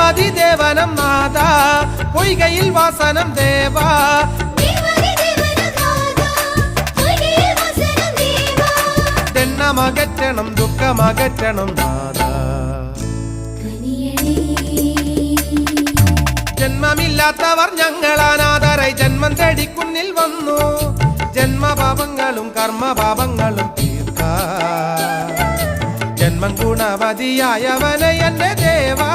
വാസനം നാദ പൊയ്കയിൽ വാസനം ദേവ. ജന്മമകറ്റണം ദുഃഖമകറ്റണം നാദ ജന്മമില്ലാത്തവർ ഞങ്ങൾ അനാഥരായി ജന്മം തേടി കുന്നിൽ വന്നു. ജന്മപാപങ്ങളും കർമ്മപാപങ്ങളും തീർക്ക ജന്മം ഗുണവതിയായവനെ എന്റെ ദേവാ